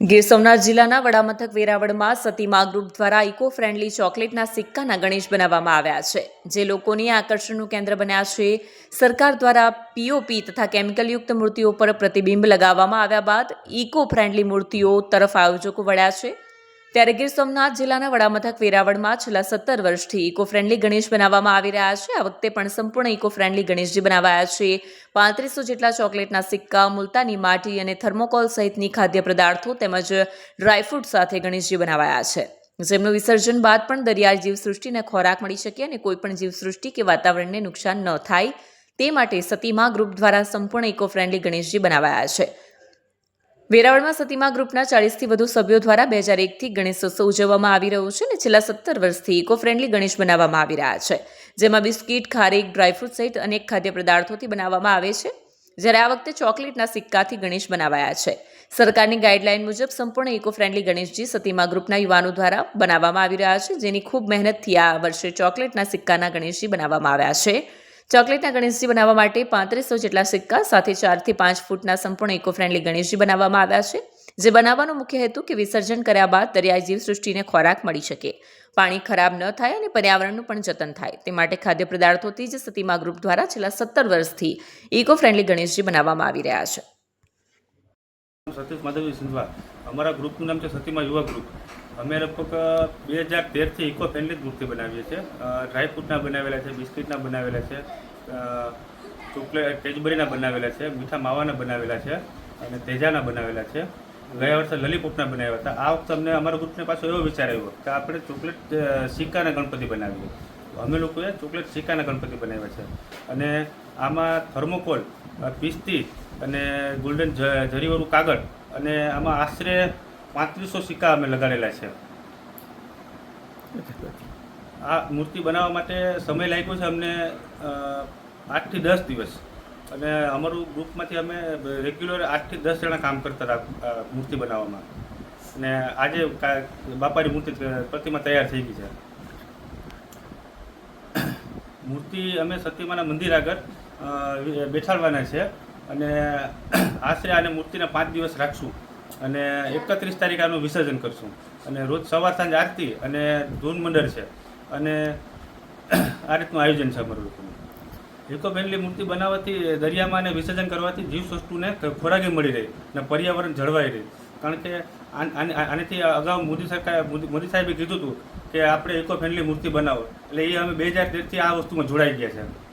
ગીર સોમનાથ જિલ્લાના વડામથક વેરાવળમાં સતીમા ગ્રુપ દ્વારા ઇકો ફ્રેન્ડલી ચોકલેટના સિક્કાના ગણેશ બનાવવામાં આવ્યા છે, જે લોકોની આકર્ષણનું કેન્દ્ર બન્યા છે. સરકાર દ્વારા પીઓપી તથા કેમિકલયુક્ત મૂર્તિઓ પર પ્રતિબિંબ લગાવવામાં આવ્યા બાદ ઇકો ફ્રેન્ડલી મૂર્તિઓ તરફ આયોજકો વળ્યા છે. ત્યારે ગીર સોમનાથ જિલ્લાના વડામથક વેરાવળમાં છેલ્લા સત્તર વર્ષથી ઇકો ફ્રેન્ડલી ગણેશ બનાવવામાં આવી રહ્યા છે. આ વખતે પણ સંપૂર્ણ ઇકો ફ્રેન્ડલી ગણેશજી બનાવાયા છે. પાંત્રીસો જેટલા ચોકલેટના સિક્કા, મુલતાની માટી અને થર્મોકોલ સહિતની ખાદ્ય પદાર્થો તેમજ ડ્રાયફ્રૂટ સાથે ગણેશજી બનાવાયા છે. જેમનું વિસર્જન બાદ પણ દરિયાઈ જીવસૃષ્ટિને ખોરાક મળી શકે અને કોઈપણ જીવસૃષ્ટિ કે વાતાવરણને નુકસાન ન થાય તે માટે સતીમા ગ્રુપ દ્વારા સંપૂર્ણ ઇકો ફ્રેન્ડલી ગણેશજી બનાવાયા છે. વેરાવળમાં સતીમા ગ્રુપના ચાળીસથી વધુ સભ્યો દ્વારા બે હજાર એકથી ગણેશોત્સવ ઉજવવામાં આવી રહ્યો છે અને છેલ્લા સત્તર વર્ષથી ઇકો ફ્રેન્ડલી ગણેશ બનાવવામાં આવી રહ્યા છે. જેમાં બિસ્કિટ, ખારેક ડ્રાયફ્રૂટ સહિત અનેક ખાદ્ય પદાર્થોથી બનાવવામાં આવે છે. જ્યારે આ વખતે ચોકલેટના સિક્કાથી ગણેશ બનાવાયા છે. સરકારની ગાઈડલાઇન મુજબ સંપૂર્ણ ઇકો ફ્રેન્ડલી ગણેશજી સતીમા ગ્રુપના યુવાનો દ્વારા બનાવવામાં આવી રહ્યા છે. જેની ખૂબ મહેનતથી આ વર્ષે ચોકલેટના સિક્કાના ગણેશજી બનાવવામાં આવ્યા છે. ચોકલેટના ગણેશજી બનાવવા માટે પાંત્રીસો જેટલા સિક્કા, સાથે ચારથી પાંચ ફૂટના સંપૂર્ણ ઇકો ફ્રેન્ડલી ગણેશજી બનાવવામાં આવ્યા છે, જે બનાવવાનો મુખ્ય હેતુ કે વિસર્જન કર્યા બાદ દરિયાઈ જીવસૃષ્ટિને ખોરાક મળી શકે. પાણી ખરાબ ન થાય અને પર્યાવરણનું પણ જતન થાય. તે માટે ખાદ્ય પદાર્થોથી જ સતીમા ગ્રુપ દ્વારા છેલ્લા સત્તર વર્ષથી ઇકો ફ્રેન્ડલી ગણેશજી બનાવવામાં આવી રહ્યા છે. સતીશ માધવજી સિંધવા. અમારા ગ્રુપનું નામ છે સતીમા યુવા ગ્રુપ. અમે લગભગ બે હજાર તેરથી ઇકો ફ્રેન્ડલી ગ્રુપથી બનાવીએ છીએ. ડ્રાયફ્રૂટના બનાવેલા છે બિસ્કિટના બનાવેલા છે ચોકલેટ કેજબરીના બનાવેલા છે, મીઠા માવાના બનાવેલા છે અને તેજાના બનાવેલા છે. ગયા વર્ષે લલીપોપના બનાવ્યા હતા. આ વખતે અમને અમારા ગ્રુપને પાછો એવો વિચાર આવ્યો કે આપણે ચોકલેટ સિક્કાના ગણપતિ બનાવીએ. અમે લોકોએ ચોકલેટ સિક્કાના ગણપતિ બનાવ્યા છે. અને આમાં થર્મોકોલ પિસ્તી અને ગોલ્ડન જરીવાળું કાગળ અને આમાં આશરે પાંત્રીસો સિક્કા અમે લગાડેલા છે. આ મૂર્તિ બનાવવા માટે સમય લાગ્યો છે અમને આઠથી દસ દિવસ. અને અમારું ગ્રુપમાંથી અમે રેગ્યુલર આઠથી દસ જણા કામ કરતા હતા મૂર્તિ બનાવવામાં. અને આજે બાપાની મૂર્તિ પ્રતિમા તૈયાર થઈ ગઈ છે. મૂર્તિ અમે સતીમાના મંદિર આગળ બેઠાડવાના છે. અને આશરે આને મૂર્તિના પાંચ દિવસ રાખશું. અને એકત્રીસ તારીખ આનું વિસર્જન કરશું. અને રોજ સવાર સાંજ આરતી અને ધૂન મંડળ છે. અને આ રીતનું આયોજન છે અમારું લોકોનું. ઇકો ફ્રેન્ડલી મૂર્તિ બનાવવાથી દરિયામાં અને વિસર્જન કરવાથી જીવસૃષ્ટુને ખોરાકી મળી રહી અને પર્યાવરણ જળવાઈ રહી. કારણ કે આન- આન- આનાથી અગાઉ મોદી સરકાર, મોદી સાહેબે કીધું હતું કે આપણે ઇકો ફ્રેન્ડલી મૂર્તિ બનાવો. એટલે એ અમે બે હજાર તેરથી આ વસ્તુમાં જોડાઈ ગયા છે.